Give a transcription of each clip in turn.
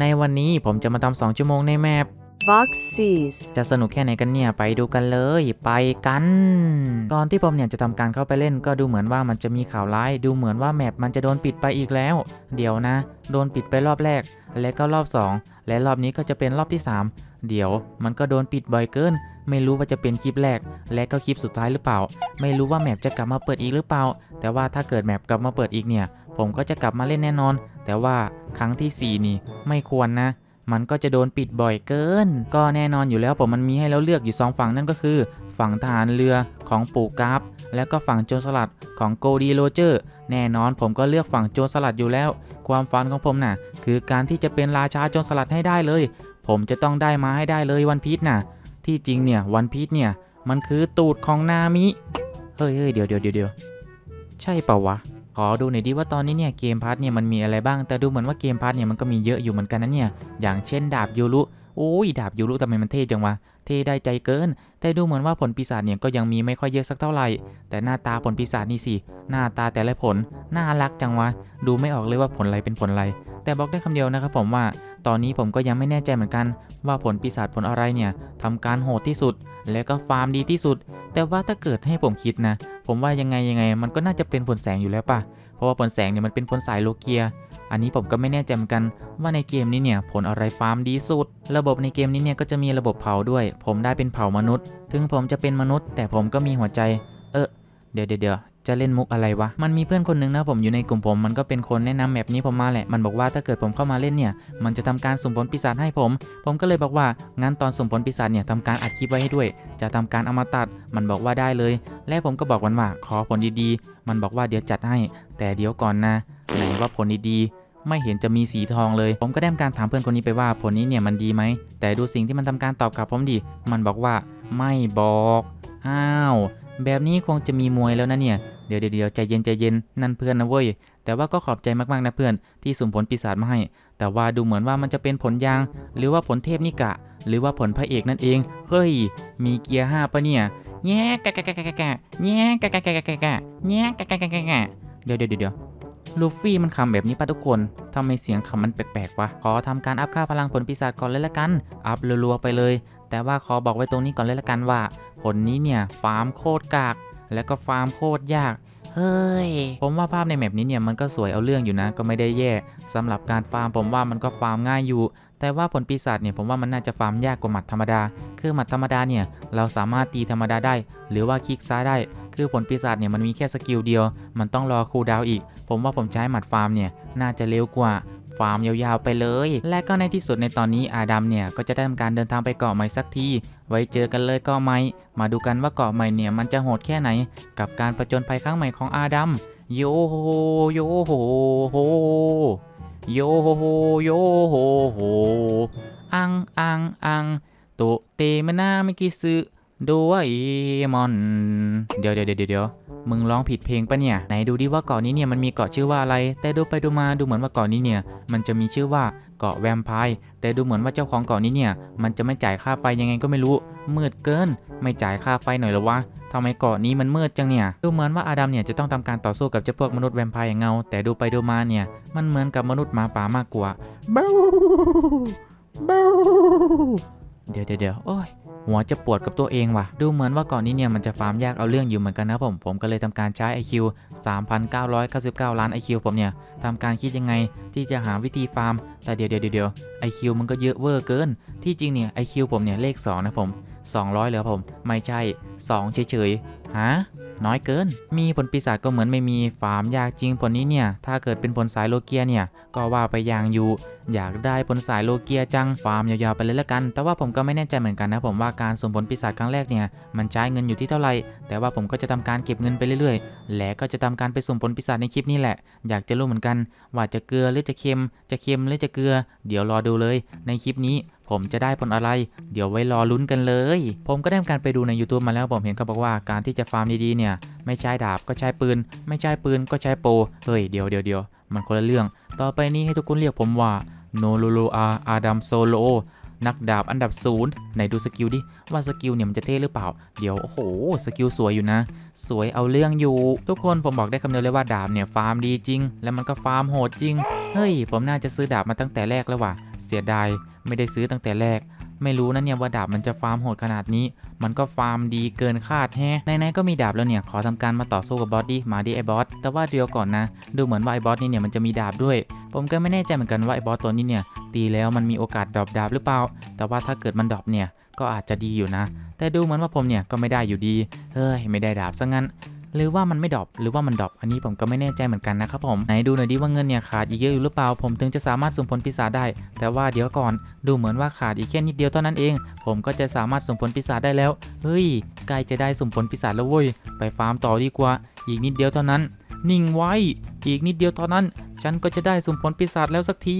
ในวันนี้ผมจะมาทำสองชั่วโมงในแมป Vox sees. จะสนุกแค่ไหนกันเนี่ย ไปดูกันเลยไปกัน ก่อนที่ผมเนี่ยจะทำการเข้าไปเล่น ก็ดูเหมือนว่ามันจะมีข่าวร้าย ดูเหมือนว่าแมปมันจะโดนปิดไปอีกแล้ว เดี๋ยวนะ โดนปิดไปรอบแรก และก็รอบ 2 และรอบนี้ก็จะเป็นรอบที่ 3 เดี๋ยวมันก็โดนปิดบ่อยเกิน ไม่รู้ว่าจะเป็นคลิปแรก และก็คลิปสุดท้ายหรือเปล่า ไม่รู้ว่าแมปจะกลับมาเปิดอีกหรือเปล่า แต่ว่าถ้าเกิดแมปกลับมาเปิดอีกเนี่ย ผมก็จะกลับมาเล่นแน่นอน แต่ว่าครั้งที่สี่นี่ไม่ควรนะ มันก็จะโดนปิดบ่อยเกิน ก็แน่นอนอยู่แล้วผมมันมีให้เราเลือกอยู่ 2 ฝั่งนั่นก็คือ ฝั่งทหารเรือของปู่กราฟ และก็ฝั่งโจรสลัดของโกดีโรเจอร์แน่นอนผมก็เลือกฝั่งโจรสลัดอยู่แล้ว ความฝันของผมน่ะ คือการที่จะเป็นราชาโจรสลัดให้ได้เลย ผมจะต้องได้มาให้ได้เลยวันพีชน่ะ ที่จริงเนี่ยวันพีชเนี่ยมันคือตูดของนามิ เฮ้ยเฮ้ยเดี๋ยวเดี๋ยวเดี๋ยวเดี๋ยวใช่ปล่าวะ ขอดูหน่อยดิว่าตอนนี้เนี่ยเกมพาร์ทเนี่ยมันมีอะไรบ้าง แต่ดูเหมือนว่าเกมพาร์ทเนี่ยมันก็มีเยอะอยู่เหมือนกันนะเนี่ย อย่างเช่นดาบยูรุโอ้ยดาบยูรุทำไมมันเท่จังวะ ท่ได้ใจเกิน แต่ดูเหมือนว่าผลปีศาจเนี่ยก็ยังมีไม่ค่อยเยอะสักเท่าไหร่ แต่หน้าตาผลปีศาจนี่สิ หน้าตาแต่ละผล น่ารักจังวะ ดูไม่ออกเลยว่าผลอะไรเป็นผลอะไร แต่บอกได้คำเดียวนะครับผมว่า ตอนนี้ผมก็ยังไม่แน่ใจเหมือนกัน ว่าผลปีศาจผลอะไรเนี่ยทำการโหดที่สุด และก็ฟาร์มดีที่สุด แต่ว่าถ้าเกิดให้ผมคิดนะ ผมว่ายังไงยังไง มันก็น่าจะเป็นผลแสงอยู่แล้วป่ะ เพราะว่าผลแสงเนี่ยมันเป็นผลสายโลเกีย อันนี้ผมก็ไม่แน่ใจเหมือนกันว่าในเกมนี้เนี่ยผลอะไรฟาร์มดีสุด ระบบในเกมนี้เนี่ยก็จะมีระบบเผาด้วย ผมได้เป็นเผามนุษย์ ถึงผมจะเป็นมนุษย์ แต่ผมก็มีหัวใจ เออเดี๋ยวเดี๋ยว จะเล่นมุกอะไรวะ มันมีเพื่อนคนหนึงนะผมอยู่ในกลุ่มผม มันก็เป็นคนแนะนำแมปนี้ผมมาแหละ มันบอกว่าถ้าเกิดผมเข้ามาเล่นเนี่ย มันจะทำการสุ่มผลปีศาจให้ผม ผมก็เลยบอกว่างั้นตอนสุ่มผลปีศาจเนี่ยทำการอัดคลิปไว้ให้ด้วย จะทำการเอามาตัด มันบอกว่าได้เลย และผมก็บอกมันว่าขอผลดีๆ มันบอกว่าเดี๋ยวจัดให้ แต่เดี๋ยวก่อนนะ ไหนว่าผลดีๆไม่เห็นจะมีสีทองเลย ผมก็ได้ทำการถามเพื่อนคนนี้ไปว่าผลนี้เนี่ยมันดีไหม แต่ดูสิ่งที่มันทำการตอบกลับผมดิ มันบอกว่าไม่บอก อ้าว แบบนี้คงจะมีมวยแล้วนะเนี่ย เดี๋ยวเดี๋ยวใจเย็นใจเย็นนั่นเพื่อนนะเว้ย แต่ว่าก็ขอบใจมากๆนะเพื่อนที่สุ่มผลปีศาจมาให้ แต่ว่าดูเหมือนว่ามันจะเป็นผลยาง หรือว่าผลเทพนิกะ หรือว่าผลพระเอกนั่นเอง เฮ้ย มีเกียร์ห้าปะเนี่ยแง่กะกะกะกะกะกะแง่กะกะกะกะกะกะแง่กะกะกะกะกะเดี๋ยวเดี๋ยวเดี๋ยวลูฟี่มันคำแบบนี้ปะทุกคนทำไมเสียงคำมันแปลกๆวะ ขอทำการอัพค่าพลังผลปีศาจก่อนเลยละกัน อัพรัวๆไปเลย แต่ว่าขอบอกไว้ตรงนี้ก่อนเลยละกันว่า ผลนี้เนี่ยฟาร์มโคตรกาก แล้วก็ฟาร์มโคตรยาก เฮ้ย ผมว่าภาพในแมปนี้เนี่ยมันก็สวยเอาเรื่องอยู่นะ ก็ไม่ได้แย่สำหรับการฟาร์มผมว่ามันก็ฟาร์มง่ายอยู่ แต่ว่าผลปีศาจเนี่ยผมว่ามันน่าจะฟาร์มยากกว่าหมัดธรรมดา คือหมัดธรรมดาเนี่ยเราสามารถตีธรรมดาได้ หรือว่าคลิกซ้ายได้ คือผลปีศาจเนี่ยมันมีแค่สกิลเดียว มันต้องรอคูลดาวน์อีก ผมว่าผมใช้หมัดฟาร์มเนี่ยน่าจะเร็วกว่าฟาร์มยาวๆไปเลย และก็ในที่สุดในตอนนี้อาดัมเนี่ยก็จะได้ทำการเดินทางไปเกาะใหม่สักที ไว้เจอกันเลยเกาะใหม่ มาดูกันว่าเกาะใหม่เนี่ยมันจะโหดแค่ไหน กับการประจนภัยครั้งใหม่ของอาดัมโยโฮโยโฮโฮโยโฮโฮโยโฮโฮอังอังอังโตเตมนาไม่กิซึโดยมอน เดี๋ยวเดี๋ยวเดี๋ยวเดี๋ยว มึงร้องผิดเพลงปะเนี่ย ไหนดูดิว่าเกาะนี้เนี่ยมันมีเกาะชื่อว่าอะไร แต่ดูไปดูมาดูเหมือนว่าเกาะนี้เนี่ยมันจะมีชื่อว่าเกาะแวมไพร์แต่ดูเหมือนว่าเจ้าของเกาะนี้เนี่ยมันจะไม่จ่ายค่าไฟยังไงก็ไม่รู้ มืดเกิน ไม่จ่ายค่าไฟหน่อยหรอวะทำไมเกาะนี้มันมืดจังเนี่ย ดูเหมือนว่าอาดัมเนี่ยจะต้องทำการต่อสู้กับเจ้าพวกมนุษย์แวมไพร์อย่างเงา แต่ดูไปดูมาเนี่ยมันเหมือนกับมนุษย์หมาป่ามากกว่าบ้าบ้าเดี๋ยวเดี๋ยวเดี๋ยวโอ้ย หัวจะปวดกับตัวเองว่ะ ดูเหมือนว่าก่อนนี้เนี่ยมันจะฟาร์มยากเอาเรื่องอยู่เหมือนกันนะผม ผมก็เลยทำการใช้ IQ 3,999 ล้าน IQ ผมเนี่ยทำการคิดยังไงที่จะหาวิธีฟาร์ม แต่เดี๋ยวเดี๋ยวเดี๋ยว IQ มันก็เยอะเวอร์เกิน ที่จริงเนี่ย IQ ผมเนี่ยเลข 2 นะผม 200เหรอผม ไม่ใช่ 2 เฉยๆฮะ น้อยเกิน มีผลปีศาจก็เหมือนไม่มีฟาร์มยากจริงผลนี้เนี่ย ถ้าเกิดเป็นผลสายโลเกียเนี่ย ก็ว่าไปอย่างอยู่ อยากได้ผลสายโลเกียจังฟาร์มยาวๆไปเลยละกัน แต่ว่าผมก็ไม่แน่ใจเหมือนกันนะผมว่าการสุ่มผลปีศาจครั้งแรกเนี่ยมันใช้เงินอยู่ที่เท่าไหร่ แต่ว่าผมก็จะทำการเก็บเงินไปเรื่อยๆ และก็จะทำการไปสุ่มผลปีศาจในคลิปนี้แหละ อยากจะรู้เหมือนกัน ว่าจะเกลือหรือจะเค็ม จะเค็มหรือจะเกลือ เดี๋ยวรอดูเลย ในคลิปนี้ ผมจะได้ผลอะไร เดี๋ยวไว้รอลุ้นกันเลย ผมก็ได้ทำการไปดูใน YouTube มาแล้วผมเห็นเขาบอกว่าการที่จะฟาร์มดีๆเนี่ย ไม่ใช้ดาบก็ใช้ปืน ไม่ใช้ปืนก็ใช้โปรเฮ้ยเดี๋ยวเดี๋ยวเดี๋ยวมันคนละเรื่อง ต่อไปนี้ให้ทุกคนเรียกผมว่าโนโลโลอาอาดัมโซโลนักดาบอันดับศูนย์ไหนดูสกิลดิ ว่าสกิลเนี่ยมันจะเท่หรือเปล่า เดี๋ยว โอ้โห สกิลสวยอยู่นะ สวยเอาเรื่องอยู่ ทุกคนผมบอกได้คำเดียวเลยว่าดาบเนี่ยฟาร์มดีจริง แล้วมันก็ฟาร์มโหดจริง เฮ้ย ผมน่าจะซื้อดาบมาตั้งแต่แรกแล้วว่ะ เสียดายไม่ได้ซื้อตั้งแต่แรก ไม่รู้นะเนี่ยว่าดาบมันจะฟาร์มโหดขนาดนี้ มันก็ฟาร์มดีเกินคาดแฮะไหนๆก็มีดาบแล้วเนี่ยขอทำการมาต่อสู้กับบอสดิมาดิไอ้บอสแต่ว่าเดียวก่อนนะ ดูเหมือนว่าไอ้บอสนี่เนี่ยมันจะมีดาบด้วย ผมก็ไม่แน่ใจเหมือนกันว่าไอ้บอสตัวนี้เนี่ยตีแล้วมันมีโอกาสดรอปดาบหรือเปล่า แต่ว่าถ้าเกิดมันดรอปเนี่ยก็อาจจะดีอยู่นะ แต่ดูเหมือนว่าผมเนี่ยก็ไม่ได้อยู่ดี เฮ้ย ไม่ได้ดาบซะงั้น หรือว่ามันไม่ดรอปหรือว่ามันดรอปอันนี้ผมก็ไม่แน่ใจเหมือนกันนะครับผมไหนดูหน่อยดิว่าเงินเนี่ยขาดอีกเยอะอยู่หรือเปล่า ผมถึงจะสามารถสุ่มผลปีศาจได้ แต่ว่าเดี๋ยวก่อนดูเหมือนว่าขาดอีกแค่นิดเดียวเท่านั้นเอง ผมก็จะสามารถสุ่มผลปีศาจได้แล้วเฮ้ยใกล้จะได้สุ่มผลปีศาจแล้วเว้ยไปฟาร์มต่อดีกว่า อีกนิดเดียวเท่านั้น นิ่งไว้ อีกนิดเดียวเท่านั้น ฉันก็จะได้สุ่มผลปีศาจแล้วสักที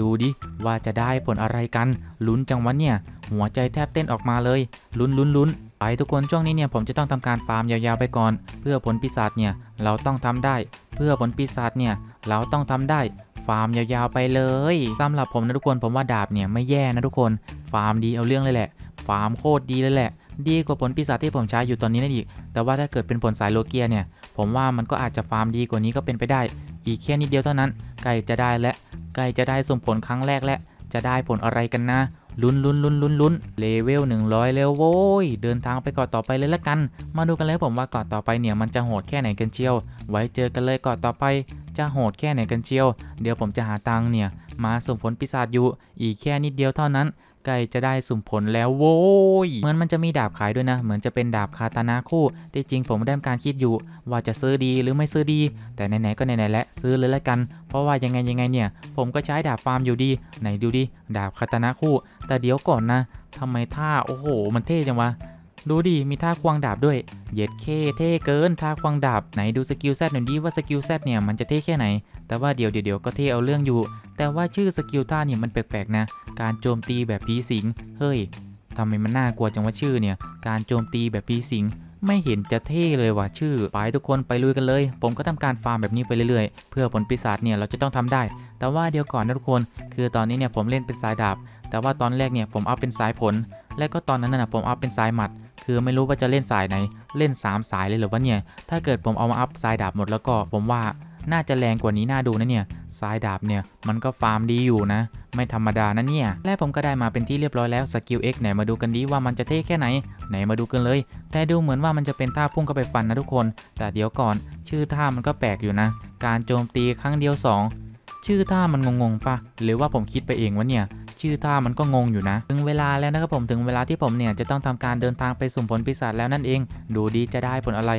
ดูดิ ว่าจะได้ผลอะไรกันลุ้นจังวะเนี่ย หัวใจแทบเต้นออกมาเลย ลุ้นลุ้นลุ้นไปทุกคนช่วงนี้เนี่ยผมจะต้องทำการฟาร์มยาวๆไปก่อน เพื่อผลปีศาจเนี่ยเราต้องทำได้ เพื่อผลปีศาจเนี่ยเราต้องทำได้ฟาร์มยาวๆไปเลยสำหรับผมนะทุกคนผมว่าดาบเนี่ยไม่แย่นะทุกคน ฟาร์มดีเอาเรื่องเลยแหละ ฟาร์มโคตรดีเลยแหละ ดีกว่าผลปีศาจที่ผมใช้อยู่ตอนนี้นั่นอีก แต่ว่าถ้าเกิดเป็นผลสายโลเกียเนี่ย ผมว่ามันก็อาจจะฟาร์มดีกว่านี้ก็เป็นไปได้ อีกแค่นิดเดียวเท่านั้นใกล้จะได้และใกล้จะได้ส่งผลครั้งแรกและ จะได้ผลอะไรกันนะ ลุ้นลุ้นลุ้นลุ้นลุ้นเลเวล100 แล้วโว้ย เดินทางไปกาะต่อไปเลยละกัน มาดูกันเลยผมว่ากาะต่อไปเนี่ยมันจะโหดแค่ไหนกันเชียว ไว้เจอกันเลยกาะต่อไปจะโหดแค่ไหนกันเชียว เดี๋ยวผมจะหาตังค์เนี่ย มาสุ่มผลปีศาจอยู่ อีกแค่นิดเดียวเท่านั้น ใกล้จะได้สุ่มผลแล้วโว้ยเหมือนมันจะมีดาบขายด้วยนะ เหมือนจะเป็นดาบคาตานาคู่ที่จริงผมได้ทำการคิดอยู่ ว่าจะซื้อดีหรือไม่ซื้อดี แต่ไหนๆก็ไหนๆแล้วซื้อเลยละกัน เพราะว่ายังไงยังไงเนี่ย ผมก็ใช้ดาบฟาร์มอยู่ดี ไหนดูดิดาบคาตานาคู่ แต่เดี๋ยวก่อนนะทำไมท่าโอ้โห มันเท่จังวะ ดูดิ มีท่าควงดาบด้วย เย็ดเคเท่เกินท่าควงดาบ ไหนดูสกิลแซดหน่อยดิว่าสกิลแซดเนี่ยมันจะเท่แค่ไหน แต่ว่าเดี๋ยวเดี๋ยวเดี๋ยก็เท่เอาเรื่องอยู่ แต่ว่าชื่อสกิลท่าเนี่ยมันแปลกๆนะ การโจมตีแบบผีสิง เฮ้ยทำไมมันน่ากลัวจังว่าชื่อเนี่ย การโจมตีแบบผีสิง ไม่เห็นจะเท่เลยว่ะชื่อ ไปทุกคนไปลุยกันเลย ผมก็ทำการฟาร์มแบบนี้ไปเรื่อยๆ เพื่อผลปีศาจเนี่ยเราจะต้องทำได้ แต่ว่าเดี๋ยวก่อนนะทุกคน คือตอนนี้เนี่ยผมเล่นเป็นสายดาบ แต่ว่าตอนแรกเนี่ยผมเอาเป็นสายผล และก็ตอนนั้นน่ะผมเอาเป็นสายหมัด คือไม่รู้ว่าจะเล่นสายไหน เล่น 3 สายเลยหรือว่าเนี่ย ถ้าเกิดผมเอามาอัพสายดาบหมดแล้วก็ผมว่า น่าจะแรงกว่านี้น่าดูนะเนี่ยสายดาบเนี่ยมันก็ฟาร์มดีอยู่นะ ไม่ธรรมดานะเนี่ย และผมก็ได้มาเป็นที่เรียบร้อยแล้วสกิล X ไหนมาดูกันดีว่ามันจะเท่แค่ไหน ไหนมาดูกันเลย แต่ดูเหมือนว่ามันจะเป็นท่าพุ่งเข้าไปฟันนะทุกคน แต่เดี๋ยวก่อนชื่อท่ามันก็แปลกอยู่นะ การโจมตีครั้งเดียว 2 ชื่อท่ามันงงๆปะหรือว่าผมคิดไปเองวะเนี่ยชื่อท่ามันก็งงอยู่นะ ถึงเวลาแล้วนะครับผมถึงเวลาที่ผมเนี่ยจะต้องทำการเดินทางไปสุ่มผลปีศาจแล้วนั่นเอง ดูดีจะได้ผลอะไร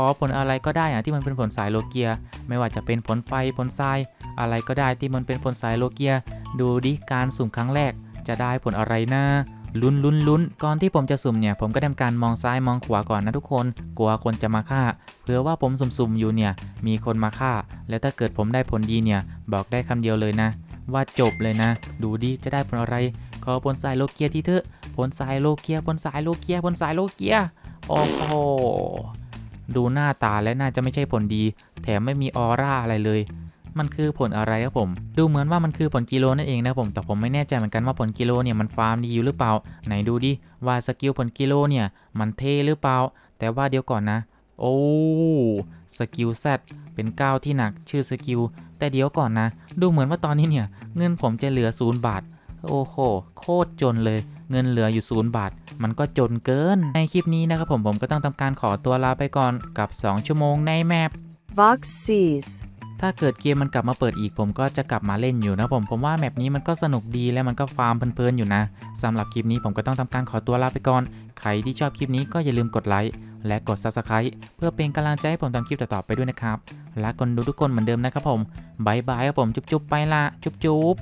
อผลอะไรก็ได้อะที่มันเป็นผลสายโลเกีย ไม่ว่าจะเป็นผลไฟผลทราย อะไรก็ได้ที่มันเป็นผลสายโลเกีย ดูดิการสุ่มครั้งแรก จะได้ผลอะไรนะลุ้นลุ้นลุ้นก่อนที่ผมจะสุ่มเนี่ยผมก็ทำการมองซ้ายมองขวาก่อนนะทุกคน กลัวคนจะมาฆ่าเผื่อว่าผมสุ่มๆอยู่เนี่ยมีคนมาฆ่า แล้วถ้าเกิดผมได้ผลดีเนี่ยบอกได้คำเดียวเลยนะ ว่าจบเลยนะ ดูดิจะได้ผลอะไรขอผลสายโลเกียที่เถอะผลสายโลเกียผลสายโลเกียผลสายโลเกียโอ้โห ดูหน้าตาและน่าจะไม่ใช่ผลดี แถมไม่มีออร่าอะไรเลย มันคือผลอะไรครับผม ดูเหมือนว่ามันคือผลกิโลนั่นเองนะผมแต่ผมไม่แน่ใจเหมือนกันว่าผลกิโลเนี่ยมันฟาร์มดีอยู่หรือเปล่า ไหนดูดิว่าสกิลผลกิโลเนี่ยมันเท่หรือเปล่า แต่ว่าเดี๋ยวก่อนนะ โอ้สกิลแซดเป็นก้าวที่หนักชื่อสกิลแต่เดี๋ยวก่อนนะ ดูเหมือนว่าตอนนี้เนี่ยเงินผมจะเหลือศูนย์บาท โอ้โหโคตรจนเลย เงินเหลืออยู่ศูนย์บาท มันก็จนเกิน ในคลิปนี้นะครับผมผมก็ต้องทำการขอตัวลาไปก่อนกับ 2 ชั่วโมงในแมป Vox sees. ถ้าเกิดเกมมันกลับมาเปิดอีกผมก็จะกลับมาเล่นอยู่นะผม ผมว่าแมปนี้มันก็สนุกดีและมันก็ฟาร์มเพลินๆอยู่นะสำหรับคลิปนี้ผมก็ต้องทำการขอตัวลาไปก่อน ใครที่ชอบคลิปนี้ก็อย่าลืมกดไลค์และกด Subscribe เพื่อเป็นกำลังใจให้ผมทำคลิปต่อๆไปด้วยนะครับ และคนดูทุกคนเหมือนเดิมนะครับผมบายบายครับผมจุ๊บๆไปละจุ๊บๆ